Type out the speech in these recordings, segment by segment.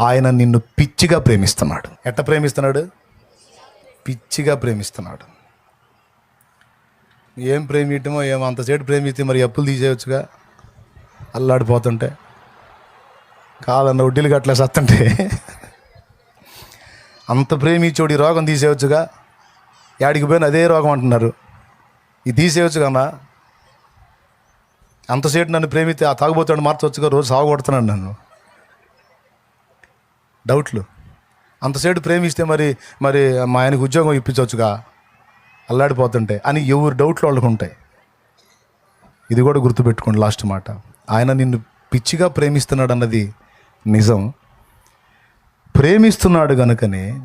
ఆయన నిన్ను పిచ్చిగా ప్రేమిస్తున్నాడు. ఎట్ట ప్రేమిస్తున్నాడు? పిచ్చిగా ప్రేమిస్తున్నాడు. ఏం ప్రేమియటమో ఏమో అంతసేపు ప్రేమిస్తే మరి అప్పులు తీసేయచ్చుగా? అల్లాడిపోతుంటే. కాదన్న వడ్డీలు గట్లా సత్తుంటే. అంత ప్రేమించోడు ఈ రోగం తీసేయచ్చుగా? యాడికి పోయిన అదే రోగం అంటున్నారు. ఇది తీసేయచ్చు కన్నా అంతసేపు నన్ను ప్రేమిస్తే ఆ తాగుబోతాడు మార్చవచ్చుగా రోజు సాగుకొడుతున్నాడు నన్ను. డౌట్లు. అంతసేపు ప్రేమిస్తే మరి మరి మా ఆయనకు ఉద్యోగం ఇప్పించవచ్చుగా? అల్లాడిపోతుంటే అని ఎవరు డౌట్లు వాళ్ళకు ఉంటాయి. ఇది కూడా గుర్తుపెట్టుకోండి లాస్ట్ మాట. ఆయన నిన్ను పిచ్చిగా ప్రేమిస్తున్నాడు అన్నది నిజం. ప్రేమిస్తున్నాడు గనుకనే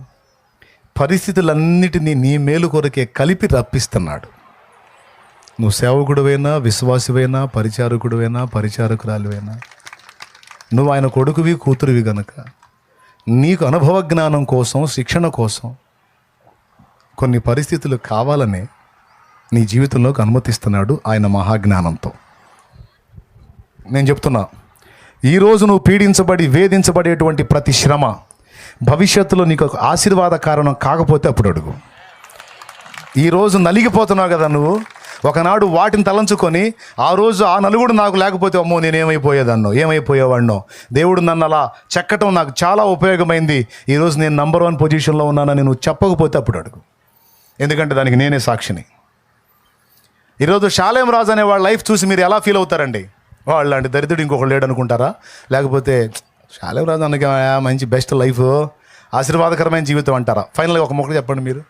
పరిస్థితులన్నిటినీ నీ మేలు కొరకే కలిపి రప్పిస్తున్నాడు. నువ్వు సేవకుడువైనా విశ్వాసివైనా పరిచారకుడువైనా పరిచారకురాలువైనా నువ్వు ఆయన కొడుకువి కూతురువి గనక నీకు అనుభవ జ్ఞానం కోసం శిక్షణ కోసం కొన్ని పరిస్థితులు కావాలనే నీ జీవితంలోకి అనుమతిస్తున్నాడు ఆయన మహాజ్ఞానంతో. నేను చెప్తున్నా ఈరోజు నువ్వు పీడించబడి వేధించబడేటువంటి ప్రతి శ్రమ భవిష్యత్తులో నీకు ఒక ఆశీర్వాద కారణం కాకపోతే అప్పుడు అడుగు. ఈరోజు నలిగిపోతున్నావు కదా నువ్వు ఒకనాడు వాటిని తలంచుకొని ఆ రోజు ఆ నలుగుడు నాకు లేకపోతే అమ్మో నేను ఏమైపోయేదన్నో ఏమైపోయేవాడినో దేవుడు నన్ను అలా చెక్కటం నాకు చాలా ఉపయోగమైంది. ఈరోజు నేను నంబర్ వన్ పొజిషన్లో ఉన్నానని నువ్వు చెప్పకపోతే అప్పుడు అడుగు. ఎందుకంటే దానికి నేనే సాక్షిని. ఈరోజు షాలేం రాజు అనే వాళ్ళ లైఫ్ చూసి మీరు ఎలా ఫీల్ అవుతారండి? వాళ్ళు అంటే దరిద్రుడు ఇంకొకరు లేడు అనుకుంటారా లేకపోతే షాలేం రాజు అన్నకి మంచి బెస్ట్ లైఫ్ ఆశీర్వాదకరమైన జీవితం అంటారా? ఫైనల్గా ఒక మొక్కలు చెప్పండి మీరు.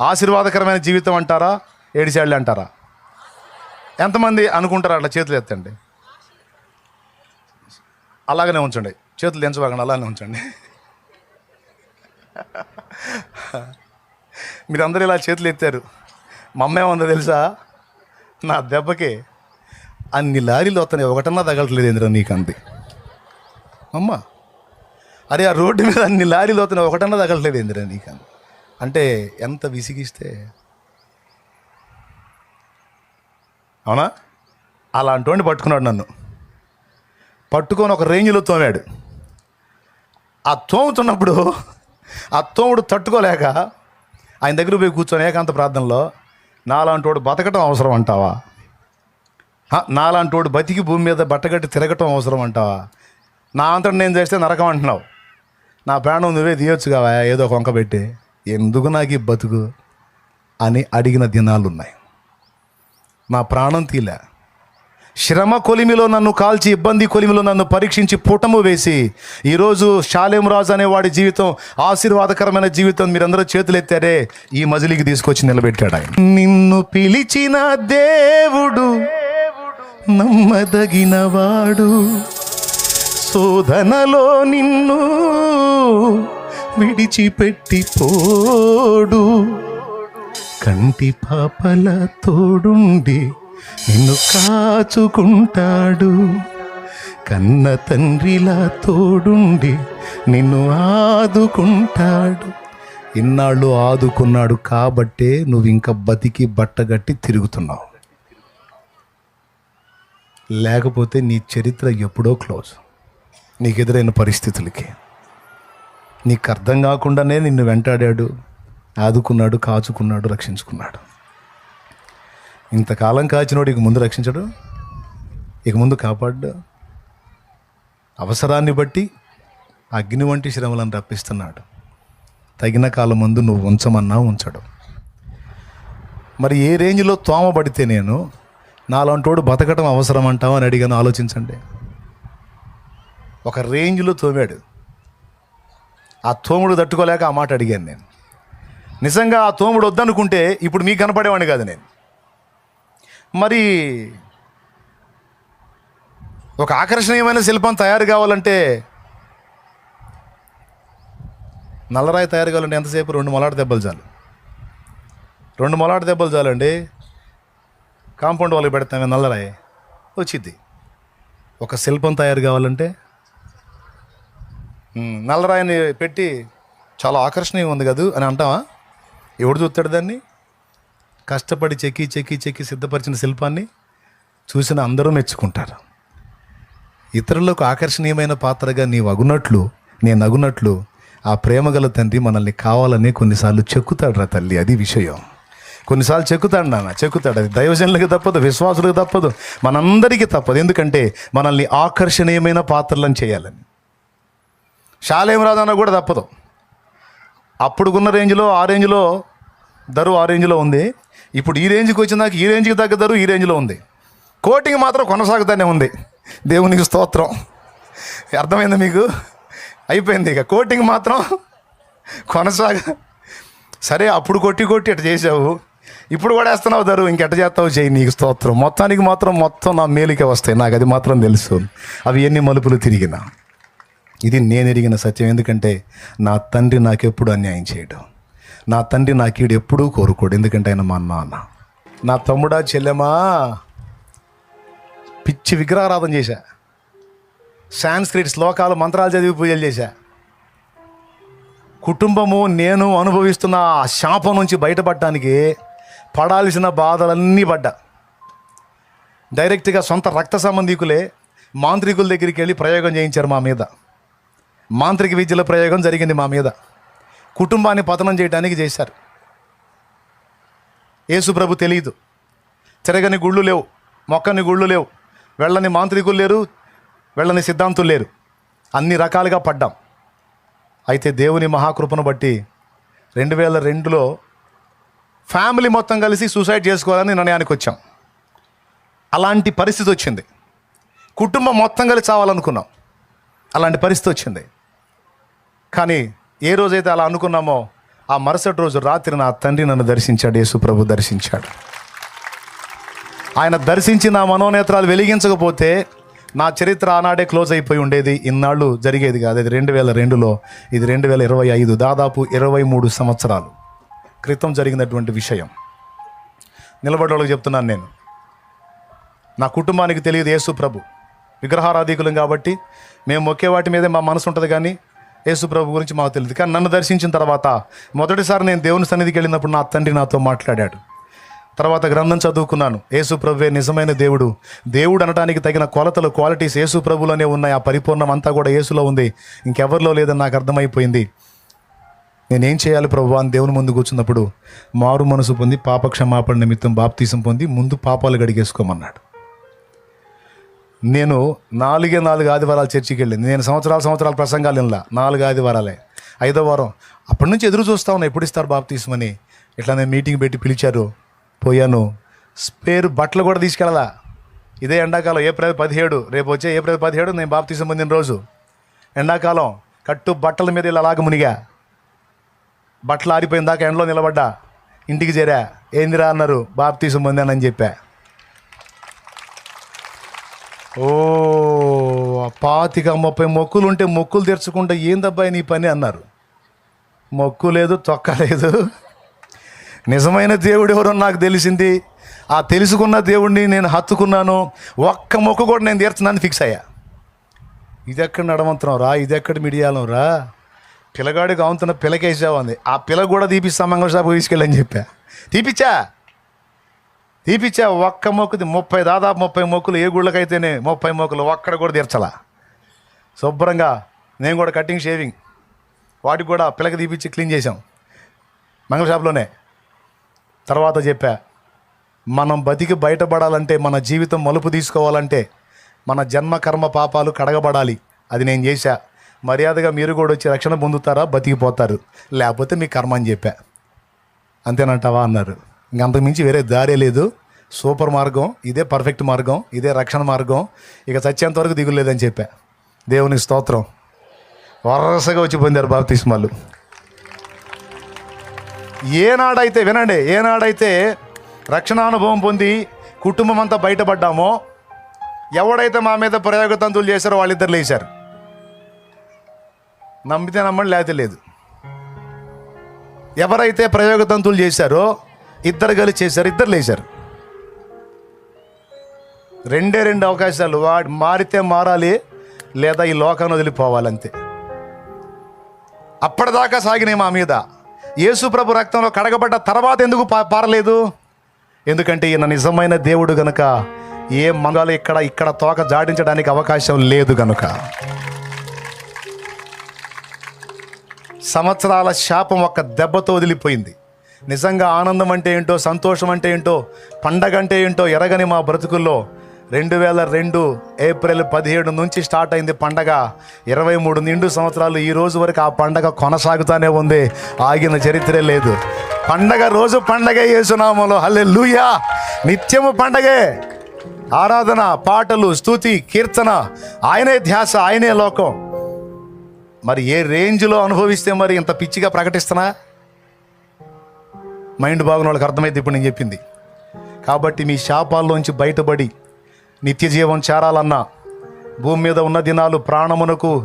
ఆశీర్వాదకరమైన జీవితం అంటారా? ఏడిసేళ్ళు అంటారా? ఎంతమంది అనుకుంటారు అట్లా చేతులు ఎత్తండి? అలాగనే ఉంచండి. చేతులు దించబాకండి అలానే ఉంచండి. మీరందరూ ఇలా చేతులు ఎత్తారు. మా అమ్మ తెలుసా? నా దెబ్బకి అన్ని లారీలు వస్తాయి ఒకటన్నా తగలట్లేదు ఏంద్రా నీకు అంది అమ్మ అరే ఆ రోడ్డు మీద అన్ని లారీలు వస్తున్నాయి. ఒకటన్నా తగలట్లేదు ఏంద్రా నీకు అంటే ఎంత విసిగిస్తే అవునా? అలాంటి పట్టుకున్నాడు నన్ను. పట్టుకొని ఒక రేంజ్లో తోమాడు. ఆ తోముతున్నప్పుడు ఆ తోముడు తట్టుకోలేక ఆయన దగ్గర పోయి కూర్చొని ఏకాంత ప్రార్థనలో నాలాంటి వాడు బతకటం అవసరం అంటావా? నాలాంటోడు నాలాంటి వాడు బతికి భూమి మీద బట్టగట్టి తిరగటం అవసరం అంటావా? నా అంతటి నేను చేస్తే నరకం అంటున్నావు. నా ప్రాణం నువ్వే తీయొచ్చు కావా ఏదో ఒక పెట్టి. ఎందుకు నాకు ఈ బతుకు? అని అడిగిన దినాలు ఉన్నాయి నా ప్రాణం తీలే. శ్రమ కొలిమిలో నన్ను కాల్చి ఇబ్బంది కొలిమిలో నన్ను పరీక్షించి పుటము వేసి ఈరోజు షాలేం రాజు అనేవాడి జీవితం ఆశీర్వాదకరమైన జీవితం మీరందరూ చేతులెత్తారే ఈ మజిలీకి తీసుకొచ్చి నిలబెట్టాడు ఆయన. నిన్ను పిలిచిన దేవుడు నమ్మదగినవాడు. శోధనలో నిన్ను విడిచిపెట్టి పోడు కంటి పాపల తోడుండి నిన్ను కాచుకుంటాడు. కన్న తండ్రిలా తోడుండి నిన్ను ఆదుకుంటాడు. ఇన్నాళ్ళు ఆదుకున్నాడు కాబట్టే నువ్వు ఇంకా బతికి బట్టగట్టి తిరుగుతున్నావు. లేకపోతే నీ చరిత్ర ఎప్పుడో క్లోజ్. నీకు ఎదురైన పరిస్థితులకి. నీకు అర్థం కాకుండానే నిన్ను వెంటాడాడు. ఆదుకున్నాడు కాచుకున్నాడు రక్షించుకున్నాడు. ఇంతకాలం కాచినోడు ఇక ముందు రక్షించడు ఇక ముందు కాపాడు. అవసరాన్ని బట్టి అగ్ని వంటి శ్రమలను రప్పిస్తున్నాడు. తగిన కాలం ముందు నువ్వు ఉంచమన్నా ఉంచడు. మరి ఏ రేంజ్లో తోమబడితే నేను నాలాంటోడు బతకటం అవసరం అంటావు అని అడిగాను ఆలోచించండి. ఒక రేంజ్లో తోమాడు. ఆ తోముడు తట్టుకోలేక ఆ మాట అడిగాను నేను. నిజంగా ఆ తోముడు వద్దనుకుంటే ఇప్పుడు మీకు కనపడేవాడిని కాదు నేను. మరి ఒక ఆకర్షణీయమైన శిల్పం తయారు కావాలంటే నల్లరాయి తయారు కావాలంటే ఎంతసేపు? రెండు మొలాట దెబ్బలు చాలు. రెండు మొలాట దెబ్బలు చాలండి. కాంపౌండ్ వాళ్ళకి పెడతామే నల్లరాయి. వచ్చిద్ది. ఒక శిల్పం తయారు కావాలంటే నల్లరాయిని పెట్టి చాలా ఆకర్షణీయంగా ఉంది కదా అని అంటావా? ఎవడు చూస్తాడు దాన్ని? కష్టపడి చెక్కి చెక్కి చెక్కి సిద్ధపరిచిన శిల్పాన్ని చూసిన అందరూ మెచ్చుకుంటారు. ఇతరులకు ఆకర్షణీయమైన పాత్రగా నీవు అగునట్లు నేను అగునట్లు ఆ ప్రేమగల తండ్రి మనల్ని కావాలని కొన్నిసార్లు చెక్కుతాడు రా తల్లి అది విషయం. కొన్నిసార్లు చెక్కుతాడు నాన్న చెక్కుతాడు. అది దైవజనులకు తప్పదు విశ్వాసులకు తప్పదు మనందరికీ తప్పదు. ఎందుకంటే మనల్ని ఆకర్షణీయమైన పాత్రలను చేయాలని. శాలేం రాజన్న కూడా తప్పదు. అప్పుడుకున్న రేంజ్లో ఆ రేంజ్లో ధరు ఆ రేంజ్లో ఉంది. ఇప్పుడు ఈ రేంజ్కి వచ్చినాక ఈ రేంజ్కి తగ్గ ధరు ఈ రేంజ్లో ఉంది. కోటింగ్ మాత్రం కొనసాగుతూనే ఉంది. దేవునికి స్తోత్రం. అర్థమైంది మీకు? అయిపోయింది ఇక. కోటింగ్ మాత్రం కొనసాగ సరే అప్పుడు కొట్టి కొట్టి ఎట్ట చేసావు ఇప్పుడు కూడా వేస్తున్నావు ధరు ఇంకెట్ట చేస్తావు చేయి నీకు స్తోత్రం. మొత్తానికి మాత్రం మొత్తం నా మేలుకే వస్తాయి. నాకు అది మాత్రం తెలుసు. అవి ఎన్ని మలుపులు తిరిగినా. ఇది నేను ఎరిగిన సత్యం. ఎందుకంటే నా తండ్రి నాకెప్పుడు అన్యాయం చేయడం. నా తండ్రి నా కీడు ఎప్పుడూ కోరుకోడు ఎందుకంటే ఆయన మా నాన్న. నా తమ్ముడా చెల్లెమా పిచ్చి విగ్రహారాధన చేశా. సాంస్క్రిట్ శ్లోకాలు మంత్రాలు చదివి పూజలు చేశా. కుటుంబము నేను అనుభవిస్తున్న ఆ శాపం నుంచి బయటపడటానికి పడాల్సిన బాధలన్నీ పడ్డా. డైరెక్ట్గా సొంత రక్త సంబంధికులే మాంత్రికుల దగ్గరికి వెళ్ళి ప్రయోగం చేయించారు మా మీద. మాంత్రిక విద్యల ప్రయోగం జరిగింది మా మీద. కుటుంబాన్ని పతనం చేయడానికి చేశారు. యేసుప్రభు తెలియదు. తిరగని గుళ్ళు లేవు మొక్కని గుళ్ళు లేవు వెళ్ళని మాంత్రికులు లేరు వెళ్ళని సిద్ధాంతులు లేరు. అన్ని రకాలుగా పడ్డాం. అయితే దేవుని మహాకృపను బట్టి రెండు వేల రెండులో ఫ్యామిలీ మొత్తం కలిసి సూసైడ్ చేసుకోవాలని నిర్ణయానికి వచ్చాం. అలాంటి పరిస్థితి వచ్చింది. కుటుంబం మొత్తం కలిసి చావాలనుకున్నాం. అలాంటి పరిస్థితి వచ్చింది. కానీ ఏ రోజైతే అలా అనుకున్నామో ఆ మరుసటి రోజు రాత్రి నా తండ్రి నన్ను దర్శించాడు యేసు ప్రభు దర్శించాడు. ఆయన దర్శించి నా మనోనేత్రాలు వెలిగించకపోతే నా చరిత్ర ఆనాడే క్లోజ్ అయిపోయి ఉండేది. ఇన్నాళ్ళు జరిగేది కాదు. ఇది రెండు వేల రెండులో ఇది రెండు వేల ఇరవై ఐదు దాదాపు ఇరవై మూడు సంవత్సరాలు క్రితం జరిగినటువంటి విషయం. నిలబడేవాళ్ళకి చెప్తున్నాను నేను. నా కుటుంబానికి తెలియదు యేసు ప్రభు. విగ్రహారాధికులం కాబట్టి మేము మొక్కే వాటి మీదే మా మనసు ఉంటుంది కానీ యేసు ప్రభు గురించి మాకు తెలియదు. కానీ నన్ను దర్శించిన తర్వాత మొదటిసారి నేను దేవుని సన్నిధికి వెళ్ళినప్పుడు నా తండ్రి నాతో మాట్లాడాడు. తర్వాత గ్రంథం చదువుకున్నాను. యేసు ప్రభువే నిజమైన దేవుడు. దేవుడు అనడానికి తగిన కొలతలు క్వాలిటీస్ యేసు ప్రభులోనే ఉన్నాయి. ఆ పరిపూర్ణం అంతా కూడా యేసులో ఉంది. ఇంకెవరిలో లేదని నాకు అర్థమైపోయింది. నేనేం చేయాలి ప్రభు అని దేవుని ముందు కూర్చున్నప్పుడు మారు మనసు పొంది పాప క్షమాపణ నిమిత్తం బాప్తీసం పొంది ముందు పాపాలు గడిగేసుకోమన్నాడు నేను నాలుగే నాలుగు ఆదివారాలు చర్చికి వెళ్ళింది నేను సంవత్సరాల సంవత్సరాల ప్రసంగాలు వినలా. నాలుగు ఆదివారాలే. ఐదో వారం. అప్పటి నుంచి ఎదురు చూస్తా ఉన్నా ఎప్పుడు ఇస్తారు బాప్తీసమని. ఇట్లా నేను మీటింగ్ పెట్టి పిలిచారు. పోయాను. స్పేర్ బట్టలు కూడా తీసుకెళ్ళదా ఇదే ఎండాకాలం ఏప్రిల్ పదిహేడు. రేపు వచ్చే ఏప్రిల్ పదిహేడు నేను బాప్తీసం పొందిన రోజు. ఎండాకాలం కట్టు బట్టల మీద ఇలా అలాగ మునిగా. బట్టలు ఆరిపోయిన దాకా ఎండలో నిలబడ్డా. ఇంటికి చేరా. ఏందిరా అన్నారు బాప్తీసం పొందానని చెప్పా. ఓ పాతిక ముప్పై మొక్కులు ఉంటే మొక్కులు తెరుచుకుంటే ఏందబ్బాయి నీ పని అన్నారు. మొక్కు లేదు తొక్క లేదు. నిజమైన దేవుడు ఎవరో నాకు తెలిసింది. ఆ తెలుసుకున్న దేవుడిని నేను హత్తుకున్నాను. ఒక్క మొక్కు కూడా నేను తీర్చున్నాను ఫిక్స్ అయ్యా. ఇది ఎక్కడ నడమంతున్నాం రా ఇది ఎక్కడ మిడియాలం రా? పిల్లగాడికి అవుతున్న పిల్లకేసావు అంది. ఆ పిల్ల కూడా తీపిస్తా మంగళ షాపు తీసుకెళ్ళని చెప్పా. తీపిచ్చా? తీపిచ్చా ఒక్క మొక్కుది ముప్పై దాదాపు ముప్పై మొక్కులు ఏ గుళ్ళకైతేనే ముప్పై మొక్కులు ఒక్కడ కూడా తీర్చలా. శుభ్రంగా నేను కూడా కటింగ్ షేవింగ్ వాటికి కూడా పిల్లకి తీపిచ్చి క్లీన్ చేసాం మంగళ షాప్లోనే. తర్వాత చెప్పా మనం బతికి బయటపడాలంటే మన జీవితం మలుపు తీసుకోవాలంటే మన జన్మ కర్మ పాపాలు కడగబడాలి. అది నేను చేశా. మర్యాదగా మీరు కూడా వచ్చి రక్షణ పొందుతారా బతికిపోతారు. లేకపోతే మీ కర్మ అని చెప్పా. అంతేనంటావా? అన్నారు. ఇంకంతకు మించి వేరే దారే లేదు. సూపర్ మార్గం ఇదే పర్ఫెక్ట్ మార్గం ఇదే రక్షణ మార్గం. ఇక చచ్చేంత వరకు దిగులేదని చెప్పా. దేవుని స్తోత్రం. వరసగా వచ్చి పొందారు బాప్తిస్మాలు. ఏనాడైతే వినండి ఏనాడైతే రక్షణానుభవం పొంది కుటుంబం అంతా బయటపడ్డామో ఎవడైతే మా మీద ప్రయోగతంతులు చేశారో వాళ్ళిద్దరు లేచారు. నమ్మితే నమ్మండి లేకపోతే లేదు. ఎవరైతే ప్రయోగతంతులు చేశారో ఇద్దరు కలిసి చేశారు ఇద్దరు లేచారు. రెండే రెండు అవకాశాలు వాడు మారితే మారాలి లేదా ఈ లోకాన్ని వదిలిపోవాలంతే. అప్పటిదాకా సాగినాయి మా మీద. యేసుప్రభు రక్తంలో కడగబడ్డ తర్వాత ఎందుకు పారలేదు? ఎందుకంటే ఈయన నిజమైన దేవుడు గనుక ఏ మంగాలు ఇక్కడ ఇక్కడ తోక జాడించడానికి అవకాశం లేదు గనుక. సంవత్సరాల శాపం ఒక్క దెబ్బతో వదిలిపోయింది. నిజంగా ఆనందం అంటే ఏంటో సంతోషం అంటే ఏంటో పండగ అంటే ఏంటో ఎరగని మా బ్రతుకుల్లో రెండు వేల రెండు ఏప్రిల్ పదిహేడు నుంచి స్టార్ట్ అయింది పండగ. ఇరవై మూడు నిండు సంవత్సరాలు ఈ రోజు వరకు ఆ పండగ కొనసాగుతానే ఉంది. ఆగిన చరిత్రే లేదు. పండగ రోజు పండగ యేసునామలో. హల్లే లూయా నిత్యము పండగే. ఆరాధన పాటలు స్తుతి కీర్తన ఆయనే ధ్యాస ఆయనే లోకం. మరి ఏ రేంజ్లో అనుభవిస్తే మరి ఇంత పిచ్చిగా ప్రకటిస్తున్నా? మైండ్ బాగున్న వాళ్ళకి అర్థమైతే ఇప్పుడు నేను చెప్పింది. కాబట్టి మీ శాపాల్లోంచి బయటపడి నిత్య జీవం చేరాలన్నా భూమి మీద ఉన్న దినాలు ప్రాణమునకు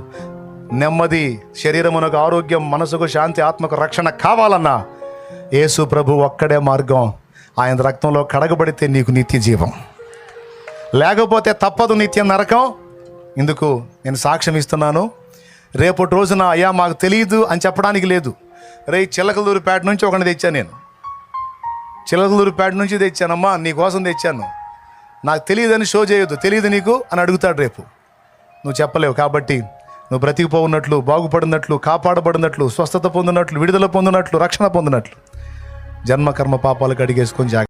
నెమ్మది శరీరమునకు ఆరోగ్యం మనసుకు శాంతి ఆత్మకు రక్షణ కావాలన్నా యేసు ప్రభు ఒక్కడే మార్గం. ఆయన రక్తంలో కడగబడితే నీకు నిత్య జీవం. లేకపోతే తప్పదు నిత్యం నరకం. ఇందుకు నేను సాక్ష్యం ఇస్తున్నాను. రేపటి రోజున అయ్యా మాకు తెలియదు అని చెప్పడానికి లేదు. రే చిలకలూరిపేట నుంచి ఒకటి తెచ్చాను నేను. చిలకలూరుపేట నుంచి తెచ్చానమ్మా నీకోసం తెచ్చాను. నాకు తెలియదని షో చేయొద్దు తెలియదు నీకు అని అడుగుతాడు రేపు. నువ్వు చెప్పలేవు కాబట్టి నువ్వు బ్రతికిపోఉన్నట్లు బాగుపడినట్లు కాపాడబడినట్లు స్వస్థత పొందినట్లు విడుదల పొందినట్లు రక్షణ పొందినట్లు జన్మకర్మ పాపాలకు అడిగేసుకొని జాగ్రత్త.